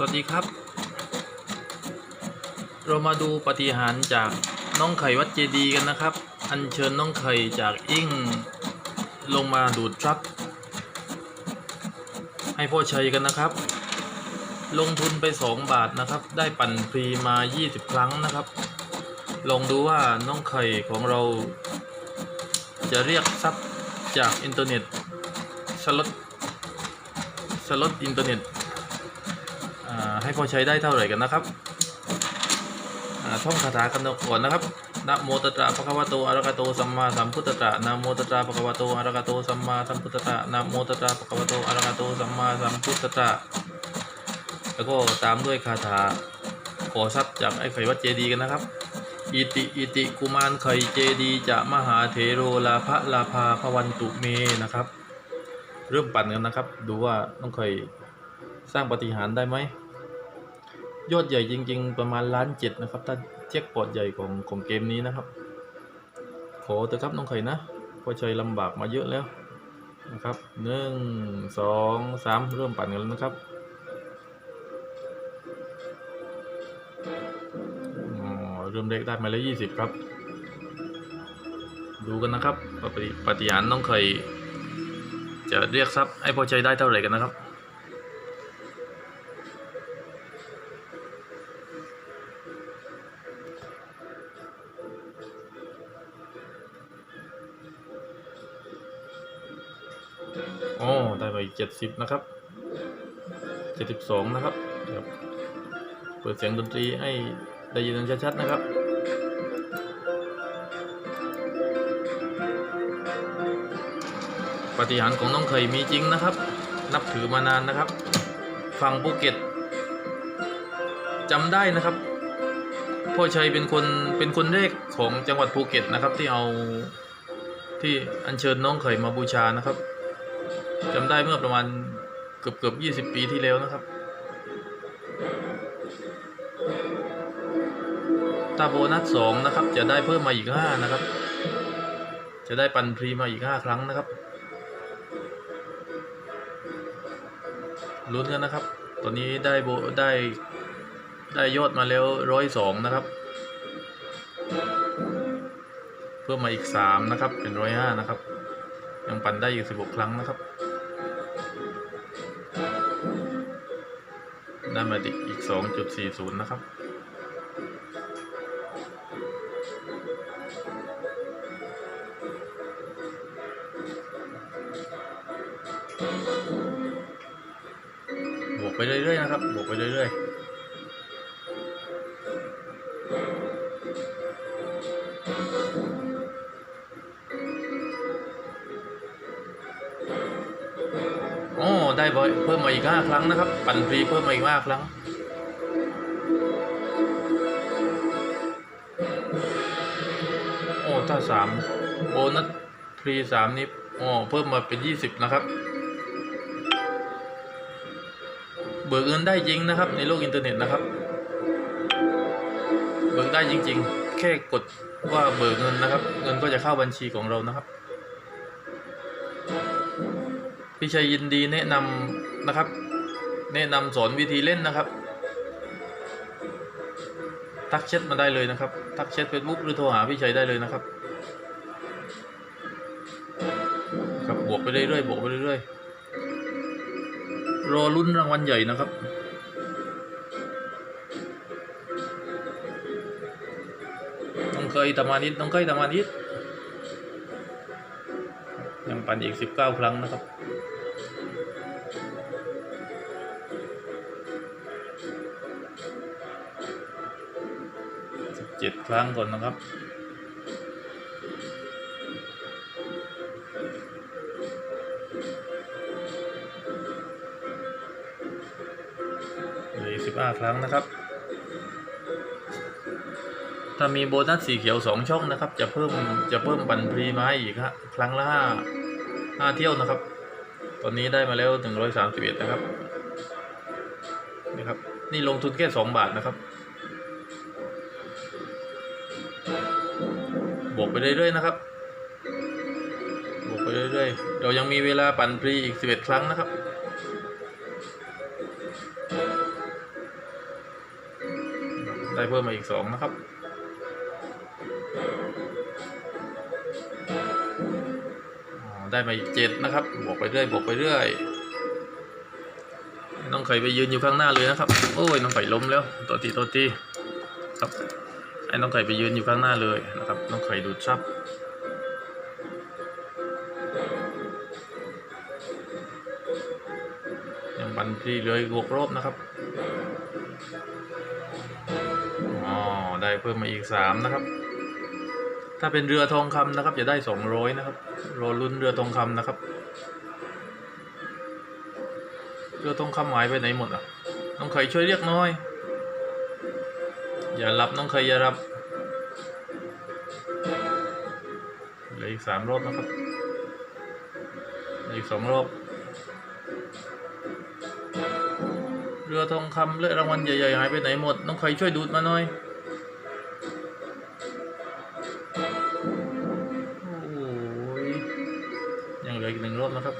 สวัสดีครับ เรามาดูปฏิหารจากน้องไข่วัดเจดีกันนะครับ อัญเชิญน้องไข่จากอิ่งลงมาดูดทรัพย์ให้พ่อชัยกันนะครับ ลงทุนไป 2 บาทนะครับ ได้ปั่นฟรีมา 20 ครั้งนะครับ ลองดูว่าน้องไข่ของเรา จะเรียกทรัพย์จากอินเทอร์เน็ตสล็อตสล็อตอินเทอร์เน็ต ให้พอใช้ได้เท่าไหร่กันนะครับท่องคาถากันก่อนนะครับนะโมตัสสะภะคะวะโตอะระหะโตสัมมาสัมพุทธัสสะนะโมตัสสะภะคะวะโตอะระหะโตสัมมาสัมพุทธัสสะนะโมตัสสะภะคะวะโตอะระหะโตสัมมาสัมพุทธัสสะแล้วก็ตามด้วยคาถาขอทรัพย์จากไอ้ไข่วัดเจดีกันนะครับ อิติอิติกุมารไข่เจดีจะมหาเถโรลาภลาภาพวันตุเมนะครับ เริ่มปั่นกันนะครับ ดูว่าน้องไข่สร้างปฏิหารได้ไหม ยอดใหญ่จริง ๆ ประมาณล้านเจ็ดนะครับถ้าเช็คปอดใหญ่ของของเกมนี้นะครับ ขอเถอะครับน้องไข่นะพอใจลำบากมาเยอะแล้วนะครับหนึ่งสองสามเริ่มปั่นกันแล้วนะครับอ๋อเริ่มเล็กได้มาแล้วยี่สิบครับ ดูกันนะครับปฏิปฏิหารน้องไข่จะเรียกทรัพย์ให้พอใจได้เท่าไหร่กันนะครับ โอ้ได้ไปเจ็ดสิบนะครับเจ็ดสิบสองนะครับเดี๋ยวเปิดเสียงดนตรีให้ได้ยินกันชัดๆนะครับปฏิหารของน้องเคยมีจริงนะครับ นับถือมานานนะครับ ฝั่งภูเก็ตจำได้นะครับ พ่อชัยเป็นคนเป็นคนแรกของจังหวัดภูเก็ตนะครับ ที่เอาที่อัญเชิญน้องเขยมาบูชานะครับ จำได้เมื่อประมาณเกือบเกือบยี่สิบปีที่แล้วนะครับ ถ้าโบนัสสองนะครับ จะได้เพิ่มมาอีกห้านะครับ จะได้ปันพรีมาอีกห้าครั้งนะครับลุ้นกันนะครับ ตอนนี้ได้โบได้ได้ยอดมาแล้วร้อยสองนะครับ เพิ่มมาอีกสามนะครับ เป็นร้อยห้านะครับ ยังปั่นได้อยู่สิบหกครั้งนะครับ ได้มาอีกสองจุดสี่ศูนย์นะครับ บวกไปเรื่อยๆนะครับ บวกไปเรื่อยๆ ได้เพิ่มมาอีกห้าครั้งนะครับ ปั่นฟรีเพิ่มมาอีกห้าครั้ง โอ้ถ้าสามโบนัสฟรีสามนี้โอ้เพิ่มมาเป็นยี่สิบนะครับ เบิกเงินได้จริงนะครับ ในโลกอินเทอร์เน็ตนะครับ เบิกได้จริง ๆ แค่กดว่าเบิกเงินนะครับ เงินก็จะเข้าบัญชีของเรานะครับ พี่ชัยยินดีแนะนำนะครับ แนะนำสอนวิธีเล่นนะครับ ทักแชทมาได้เลยนะครับ ทักแชทเฟซบุ๊กหรือโทรหาพี่ชัยได้เลยนะครับ ครับบวกไปเรื่อยๆบวกไปเรื่อยๆรอลุ้นรางวัลใหญ่นะครับน้องเคยตามานิดน้องเคยตามานิด ปั่นอีกสิบเก้าครั้งนะครับสิบเจ็ดครั้งก่อนนะครับเหลือสิบห้าครั้งนะครับ ถ้ามีโบนัสสีเขียวสองช่องนะครับ จะเพิ่มจะเพิ่มบันพรีมาให้อีกฮะครั้งละห้า ห้าเที่ยวนะครับ ตอนนี้ได้มาแล้วหนึ่งร้อยสามสิบเอ็ดนะครับนี่ครับ นี่ลงทุนแค่สองบาทนะครับ บวกไปเรื่อยๆนะครับ บวกไปเรื่อยๆ เรายังมีเวลาปั่นพรีอีกสิบเอ็ดครั้งนะครับได้เพิ่มมาอีกสองนะครับ ได้มาอีกเจ็ดนะครับ บวกไปเรื่อย บวกไปเรื่อย น้องไข่ไปยืนอยู่ข้างหน้าเลยนะครับ โอ้ย น้องไข่ล้มแล้ว ตัวตีตัวตีครับให้น้องไข่ไปยืนอยู่ข้างหน้าเลยนะครับ น้องไข่ดูดซับยังบันที่เลยหกรอบนะครับอ๋อได้เพิ่มมาอีกสามนะครับ ถ้าเป็นเรือทองคำนะครับ จะได้สองร้อยนะครับรอลุ้นเรือทองคำนะครับ เรือทองคำหายไปไหนหมดอะ น้องไข่ช่วยเรียกหน้อย อย่าหลับน้องไข่อย่าหลับเหลืออีกสามรอบนะครับออีกสองรอบ เรือทองคำและรางวัลใหญ่ๆหายไปไหนหมด น้องไข่ช่วยดูดมาหน่อย ลืออีกหนึ่งรอบนะครับ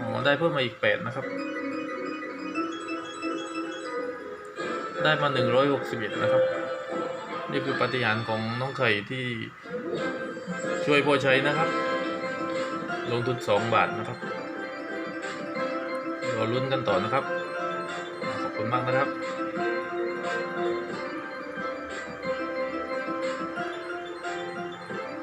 อ๋อได้เพิ่มมาอีกแปดนะครับ ได้มาหนึ่งร้อยหกสิบเอ็ดนะครับ นี่คือปฏิหารของน้องไข่ที่ช่วยพ่อใช้นะครับ ลงทุนสองบาทนะครับรอลุ้นกันต่อนะครับ ขอบคุณมากนะครับ